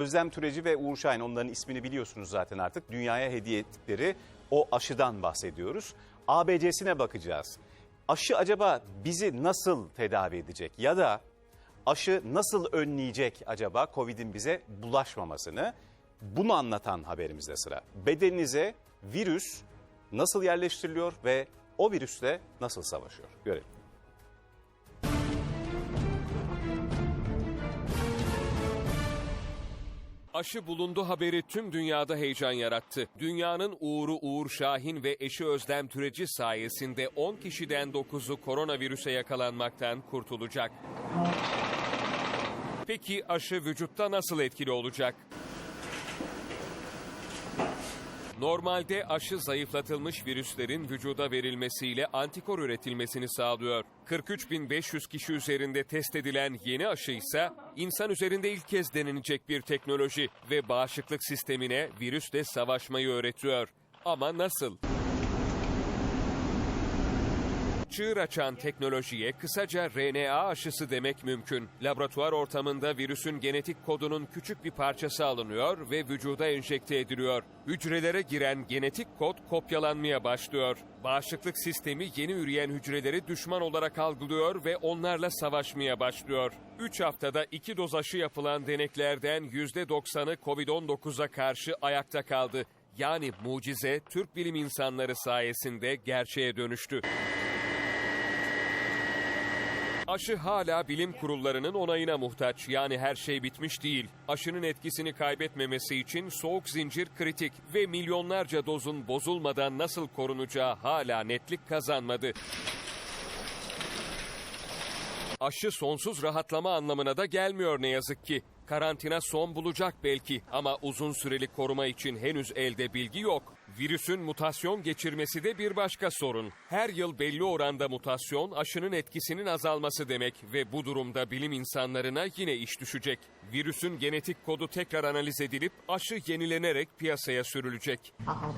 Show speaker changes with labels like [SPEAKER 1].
[SPEAKER 1] Özlem Türeci ve Uğur Şahin onların ismini biliyorsunuz zaten artık. Dünyaya hediye ettikleri o aşıdan bahsediyoruz. ABC'sine bakacağız. Aşı acaba bizi nasıl tedavi edecek ya da aşı nasıl önleyecek acaba Covid'in bize bulaşmamasını? Bunu anlatan haberimizde sıra. Bedeninize virüs nasıl yerleştiriliyor ve o virüsle nasıl savaşıyor? Görelim.
[SPEAKER 2] Aşı bulundu haberi tüm dünyada heyecan yarattı. Dünyanın Uğur'u Uğur Şahin ve eşi Özlem Türeci sayesinde 10 kişiden 9'u koronavirüse yakalanmaktan kurtulacak. Peki aşı vücutta nasıl etkili olacak? Normalde aşı zayıflatılmış virüslerin vücuda verilmesiyle antikor üretilmesini sağlıyor. 43.500 kişi üzerinde test edilen yeni aşı ise insan üzerinde ilk kez denenecek bir teknoloji ve bağışıklık sistemine virüsle savaşmayı öğretiyor. Ama nasıl? Çığır açan teknolojiye kısaca RNA aşısı demek mümkün. Laboratuvar ortamında virüsün genetik kodunun küçük bir parçası alınıyor ve vücuda enjekte ediliyor. Hücrelere giren genetik kod kopyalanmaya başlıyor. Bağışıklık sistemi yeni üreyen hücreleri düşman olarak algılıyor ve onlarla savaşmaya başlıyor. 3 haftada 2 doz aşı yapılan deneklerden %90'ı COVID-19'a karşı ayakta kaldı. Yani mucize Türk bilim insanları sayesinde gerçeğe dönüştü. Aşı hala bilim kurullarının onayına muhtaç. Yani her şey bitmiş değil. Aşının etkisini kaybetmemesi için soğuk zincir kritik ve milyonlarca dozun bozulmadan nasıl korunacağı hala netlik kazanmadı. Aşı sonsuz rahatlama anlamına da gelmiyor ne yazık ki. Karantina son bulacak belki ama uzun süreli koruma için henüz elde bilgi yok. Virüsün mutasyon geçirmesi de bir başka sorun. Her yıl belli oranda mutasyon aşının etkisinin azalması demek ve bu durumda bilim insanlarına yine iş düşecek. Virüsün genetik kodu tekrar analiz edilip aşı yenilenerek piyasaya sürülecek.
[SPEAKER 3] Aha,